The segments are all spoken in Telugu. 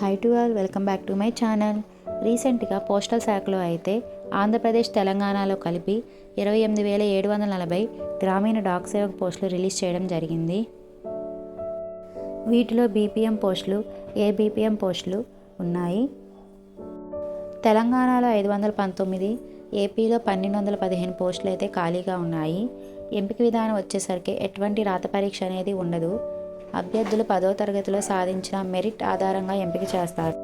Hi to all welcome back to my channel రీసెంట్గా పోస్టల్ శాఖలో అయితే ఆంధ్రప్రదేశ్ తెలంగాణలో కలిపి ఇరవై ఎనిమిది వేల ఏడు వందల నలభై గ్రామీణ డాక్ సేవక్ పోస్టులు రిలీజ్ చేయడం జరిగింది. వీటిలో బీపీఎం పోస్టులు ఏబీపీఎం పోస్టులు ఉన్నాయి. తెలంగాణలో ఐదు వందల పంతొమ్మిది ఏపీలో పన్నెండు వందల పదిహేను పోస్టులు అయితే ఖాళీగా ఉన్నాయి. ఎంపిక విధానం వచ్చేసరికి ఎటువంటి రాత పరీక్ష అనేది ఉండదు. అభ్యర్థులు పదో తరగతిలో సాధించిన మెరిట్ ఆధారంగా ఎంపిక చేస్తారు.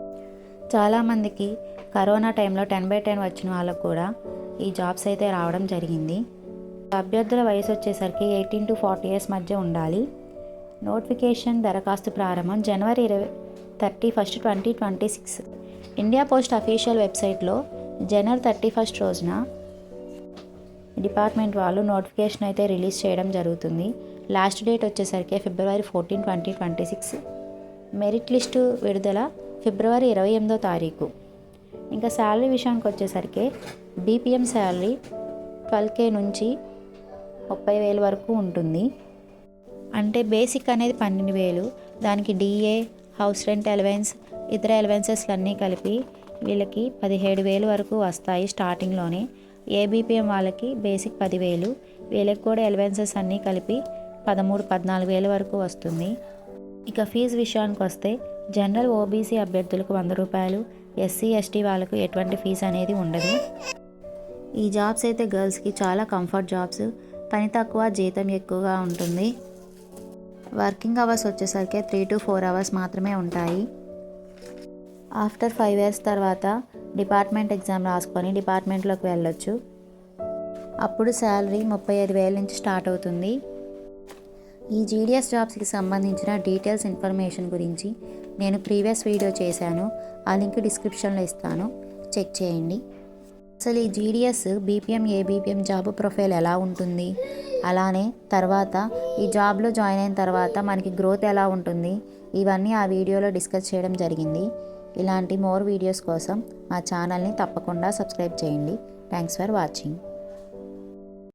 చాలామందికి కరోనా టైంలో టెన్ బై టెన్ వచ్చిన వాళ్ళకు కూడా ఈ జాబ్స్ అయితే రావడం జరిగింది. అభ్యర్థుల వయసు వచ్చేసరికి ఎయిటీన్ టు ఫార్టీ ఇయర్స్ మధ్య ఉండాలి. నోటిఫికేషన్ దరఖాస్తు ప్రారంభం జనవరి ఇరవై thirty first twenty twenty six. India post official వెబ్సైట్లో జనవరి థర్టీ ఫస్ట్ రోజున డిపార్ట్మెంట్ వాళ్ళు నోటిఫికేషన్ అయితే రిలీజ్ చేయడం జరుగుతుంది. లాస్ట్ డేట్ వచ్చేసరికి ఫిబ్రవరి fourteen twenty twenty six. Merit list విడుదల ఫిబ్రవరి ఇరవై ఎనిమిదో తారీఖు. ఇంకా శాలరీ విషయానికి వచ్చేసరికి బీపీఎం శాలరీ ట్వెల్వ్ కే నుంచి ముప్పై వేలు వరకు ఉంటుంది. అంటే బేసిక్ అనేది పన్నెండు వేలు. దానికి డిఏ హౌస్ రెంట్ అలవెన్స్ ఇతర అలవెన్సెస్లు అన్నీ కలిపి వీళ్ళకి పదిహేడు వేలు వరకు వస్తాయి స్టార్టింగ్లోనే. ఏబీపీఎం వాళ్ళకి బేసిక్ పదివేలు వీళ్ళకి కూడా ఎలవెన్సెస్ అన్నీ కలిపి పదమూడు పద్నాలుగు వేల వరకు వస్తుంది. ఇక ఫీజు విషయానికి వస్తే జనరల్ ఓబీసీ అభ్యర్థులకు వంద రూపాయలు ఎస్సీ ఎస్టీ వాళ్ళకు ఎటువంటి ఫీజు అనేది ఉండదు. ఈ జాబ్స్ అయితే గర్ల్స్కి చాలా కంఫర్ట్ జాబ్స్ పని తక్కువ జీతం ఎక్కువగా ఉంటుంది. వర్కింగ్ అవర్స్ వచ్చేసరికి త్రీ టు ఫోర్ అవర్స్ మాత్రమే ఉంటాయి. ఆఫ్టర్ ఫైవ్ ఇయర్స్ తర్వాత డిపార్ట్మెంట్ ఎగ్జామ్ రాసుకొని డిపార్ట్మెంట్లోకి వెళ్ళొచ్చు. అప్పుడు శాలరీ ముప్పై ఐదు వేల నుంచి స్టార్ట్ అవుతుంది. ఈ జీడిఎస్ జాబ్స్కి సంబంధించిన డీటెయిల్స్ ఇన్ఫర్మేషన్ గురించి నేను ప్రీవియస్ వీడియో చేశాను. ఆ లింక్ డిస్క్రిప్షన్లో ఇస్తాను. చెక్ చేయండి. అసలు ఈ G D S B P M A B P M job profile ఎలా ఉంటుంది? అలానే తర్వాత ఈ జాబ్లో జాయిన్ అయిన తర్వాత మనకి గ్రోత్ ఎలా ఉంటుంది? ఇవన్నీ ఆ వీడియోలో డిస్కస్ చేయడం జరిగింది. ఇలాంటి మోర్ వీడియోస్ కోసం మా ఛానల్ని తప్పకుండా సబ్స్క్రైబ్ చేయండి. Thanks for watching